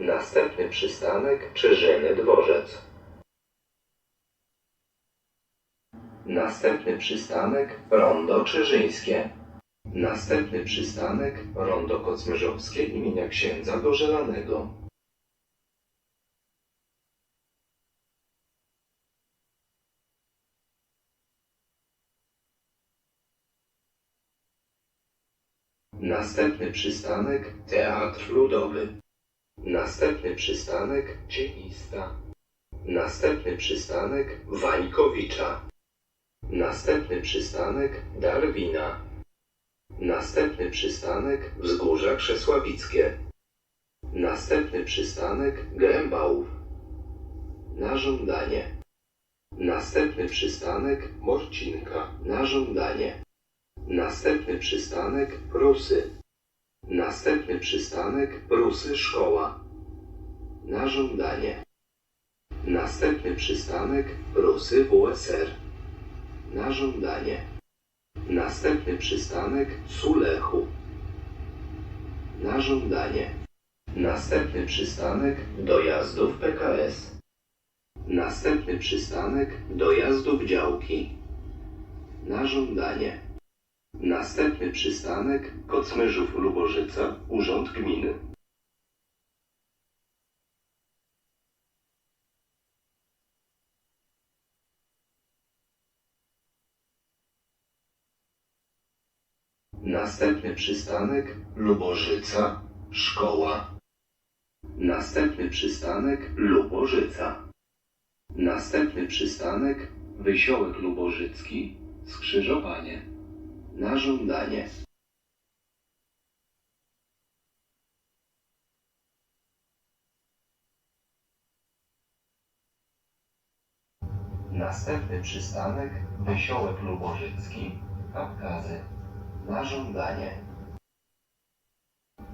Następny przystanek Czyżyny Dworzec. Następny przystanek Rondo Czyżyńskie. Następny przystanek Rondo Kocmyrzowskie imienia księdza Dożelanego. Następny przystanek Teatr Ludowy. Następny przystanek Cienista. Następny przystanek Wańkowicza. Następny przystanek Darwina. Następny przystanek Wzgórza Krzesławickie. Następny przystanek Grębałów. Na żądanie. Następny przystanek Morcinka. Na żądanie. Następny przystanek Prusy. Następny przystanek Prusy Szkoła. Na żądanie. Następny przystanek Prusy WSR. Na żądanie. Następny przystanek Sulechu. Na żądanie. Następny przystanek Dojazdów PKS. Następny przystanek Dojazdów Działki. Na żądanie. Następny przystanek Kocmyrzów Lubożyca, Urząd Gminy. Następny przystanek Lubożyca, Szkoła. Następny przystanek Lubożyca. Następny przystanek Wysiołek Lubożycki, Skrzyżowanie. Na żądanie. Następny przystanek Wysiołek Lubożycki, Kawkazy. Na żądanie.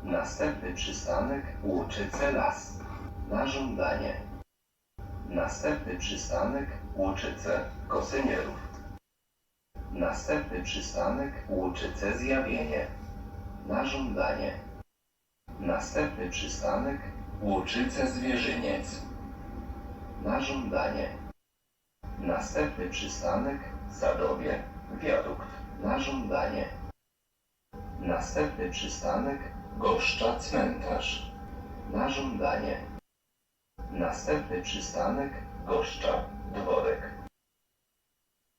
Następny przystanek Łuczyce Las. Na żądanie. Następny przystanek Łuczyce Kosynierów. Następny przystanek Łuczyce Zjawienie. Na żądanie. Następny przystanek Łuczyce Zwierzyniec. Na żądanie. Następny przystanek Sadowie Wiadukt. Na żądanie. Następny przystanek Goszcza Cmentarz. Na żądanie. Następny przystanek Goszcza Dworek.